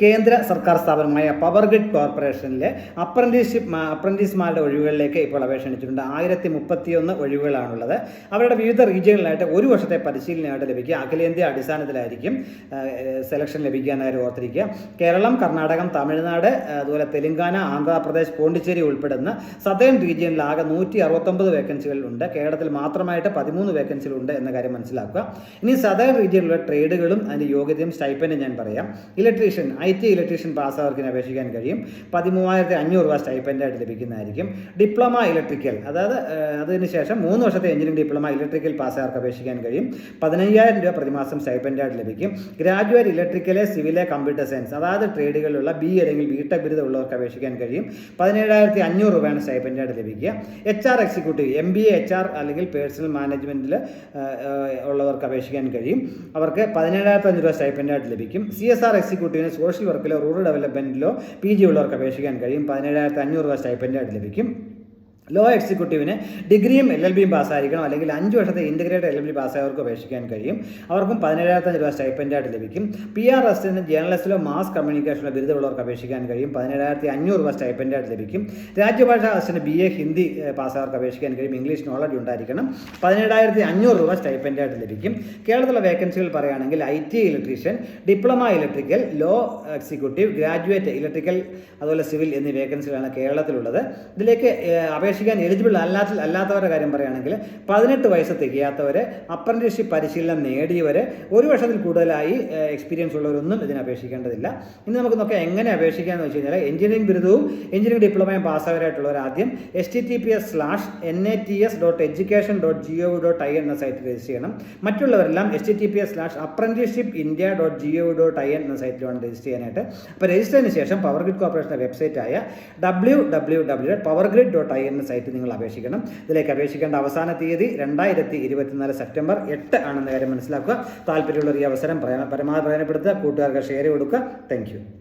കേന്ദ്ര സർക്കാർ സ്ഥാപനമായ പവർ ഗ്രിഡ് കോർപ്പറേഷനിലെ അപ്രന്റീസ്ഷിപ്പ് അപ്രന്റീസ്മാരുടെ ഒഴിവുകളിലേക്ക് ഇപ്പോൾ അപേക്ഷ ക്ഷണിച്ചിട്ടുണ്ട് ആയിരത്തി മുപ്പത്തിയൊന്ന് ഒഴിവുകളാണുള്ളത്. അവരുടെ വിവിധ റീജിയനിലായിട്ട് ഒരു വർഷത്തെ പരിശീലനമായിട്ട് ലഭിക്കുക. അഖിലേന്ത്യാ അടിസ്ഥാനത്തിലായിരിക്കും സെലക്ഷൻ ലഭിക്കുക എന്നവർ ഓർത്തിരിക്കുക. കേരളം കർണാടകം തമിഴ്നാട് അതുപോലെ തെലങ്കാന ആന്ധ്രാപ്രദേശ് പോണ്ടിച്ചേരി ഉൾപ്പെടുന്ന സതേൺ റീജിയനിൽ ആകെ നൂറ്റി അറുപത്തൊമ്പത് വേക്കൻസികളുണ്ട് കേരളത്തിൽ മാത്രമായിട്ട് പതിമൂന്ന് വേക്കൻസികളുണ്ട് എന്ന കാര്യം മനസ്സിലാക്കുക. ഇനി സതേൺ റീജിയനിലുള്ള ട്രേഡുകളും അതിന്റെ യോഗ്യതയും സ്റ്റൈപ്പനും ഞാൻ പറയാം. ഇലക്ട്രീഷ്യൻ ഐ ടി ഇലക്ട്രീഷ്യൻ പാസ്സായവർക്ക് അപേക്ഷിക്കാൻ കഴിയും. പതിമൂവായിരത്തി അഞ്ഞൂറ് രൂപ സ്റ്റൈപ്പന്റായിട്ട് ലഭിക്കുന്നതായിരിക്കും. ഡിപ്ലോമ ഇലക്ട്രിക്കൽ അതായത് അതിന് ശേഷം മൂന്ന് വർഷത്തെ എഞ്ചിനീയറിംഗ് ഡിപ്ലോമ ഇലക്ട്രിക്കൽ പാസ്സായവർക്ക് അപേക്ഷിക്കാൻ കഴിയും. പതിനയ്യായിരം രൂപ പ്രതിമാസം സ്റ്റൈപ്പന്റായിട്ട് ലഭിക്കും. ഗ്രാജുവേറ്റ് ഇലക്ട്രിക്കലെ സിവിലെ കമ്പ്യൂട്ടർ സയൻസ് അതായത് ട്രേഡുകളിലുള്ള ബി അല്ലെങ്കിൽ ബി ടെക് ബിരുദമുള്ളവർക്ക് അപേക്ഷിക്കാൻ കഴിയും. പതിനേഴായിരത്തി അഞ്ഞൂറ് രൂപയാണ് സ്റ്റൈപ്പന്റായിട്ട് ലഭിക്കുക. H R executive M B A H R അല്ലെങ്കിൽ പേഴ്സണൽ മാനേജ്മെന്റിൽ ഉള്ളവർക്ക് അപേക്ഷിക്കാൻ കഴിയും. അവർക്ക് പതിനേഴായിരത്തി അഞ്ഞൂറ് രൂപ സ്റ്റൈപ്പന്റായിട്ട് ലഭിക്കും. സി എസ് ആർ എക്സിക്യൂട്ടീവിന് സോഷ്യൽ വർക്കിലോ റൂറൽ ഡെവലപ്മെന്റിലോ പി ജി ഉള്ളവർക്ക് അപേക്ഷിക്കാൻ കഴിയും. പതിനേഴായിരത്തി അഞ്ഞൂറ് രൂപ സ്റ്റൈപ്പൻഡായിട്ട് ലഭിക്കും. ലോ എക്സിക്യൂട്ടീവിന് ഡിഗ്രിയും എൽ എൽ ബിയും പാസ്സായിരിക്കണം. അല്ലെങ്കിൽ അഞ്ച് വർഷത്തെ ഇന്റഗ്രേറ്റഡ് എൽ എൽ ബി പാസ്സായവർക്ക് അപേക്ഷിക്കാൻ കഴിയും. അവർക്കും പതിനേഴായിരത്തഞ്ച് രൂപ സ്റ്റൈപ്പൻഡായിട്ട് ലഭിക്കും. പി ആർ അസിസ്റ്റന്റ് ജേർണലിസ്റ്റിലോ മാസ് കമ്മ്യൂണിക്കേഷനിലോ ബിരുദമുള്ളവർക്ക് അപേക്ഷിക്കാൻ കഴിയും. പതിനേഴായിരത്തി അഞ്ഞൂറ് രൂപ സ്റ്റൈപ്പൻഡായിട്ട് ലഭിക്കും. രാജ്യഭാഷാ അസിന് ബി എ ഹിന്ദി പാസ് പാസ്സായവർക്ക് അപേക്ഷിക്കാൻ കഴിയും. ഇംഗ്ലീഷ് നോളജ് ഉണ്ടായിരിക്കണം. പതിനേഴായിരത്തി അഞ്ഞൂറ് രൂപ സ്റ്റൈപ്പൻഡായിട്ട് ലഭിക്കും. കേരളത്തിലെ വേക്കൻസികൾ പറയുകയാണെങ്കിൽ I T electrician diploma electrical law executive graduate electrical അതുപോലെ സിവിൽ എന്നീ വേക്കൻസികളാണ് കേരളത്തിലുള്ളത്. ഇതിലേക്ക് ഏഹ്, അപേക്ഷിക്കാൻ എലിജിബിൾ അല്ലാത്ത അല്ലാത്തവരുടെ കാര്യം പറയുകയാണെങ്കിൽ പതിനെട്ട് വയസ്സ് തികയാത്തവർ അപ്രന്റീസ്ഷിപ്പ് പരിശീലനം നേടിയവർ ഒരു വർഷത്തിൽ കൂടുതലായി എക്സ്പീരിയൻസ് ഉള്ളവരൊന്നും ഇതിന് അപേക്ഷിക്കേണ്ടതില്ല. ഇനി നമുക്ക് നോക്കാം എങ്ങനെ അപേക്ഷിക്കാമെന്ന് വെച്ച് കഴിഞ്ഞാൽ എഞ്ചിനീയറിംഗ് ബിരുദവും എഞ്ചിനീയറിംഗ് ഡിപ്ലോമയും പാസ്സാവരായിട്ടുള്ളവർ ആദ്യം S T T P S slash N A T S dot education dot G O dot I എന്ന സൈറ്റിൽ രജിസ്റ്റർ ചെയ്യണം. മറ്റുള്ളവരെല്ലാം S T T P S slash apprenticeship India dot G O dot I N എന്ന സൈറ്റിലാണ് register ചെയ്യാനായിട്ട്. അപ്പോൾ register ചെയ്തതിന് ശേഷം power grid കോർപ്പറേഷന്റെ വെബ്സൈറ്റായ W W W dot power grid dot I എന്ന സൈറ്റിൽ നിങ്ങൾ അപേക്ഷിക്കണം. ഇതിലേക്ക് അപേക്ഷിക്കേണ്ട അവസാന തീയതി രണ്ടായിരത്തി ഇരുപത്തിനാല് സെപ്റ്റംബർ എട്ട് ആണെന്ന കാര്യം മനസ്സിലാക്കുക. താല്പര്യമുള്ള ഈ അവസരം പരമാവധി പ്രയോജനപ്പെടുത്തുക. കൂട്ടുകാർക്ക് ഷെയർ കൊടുക്കുക. താങ്ക്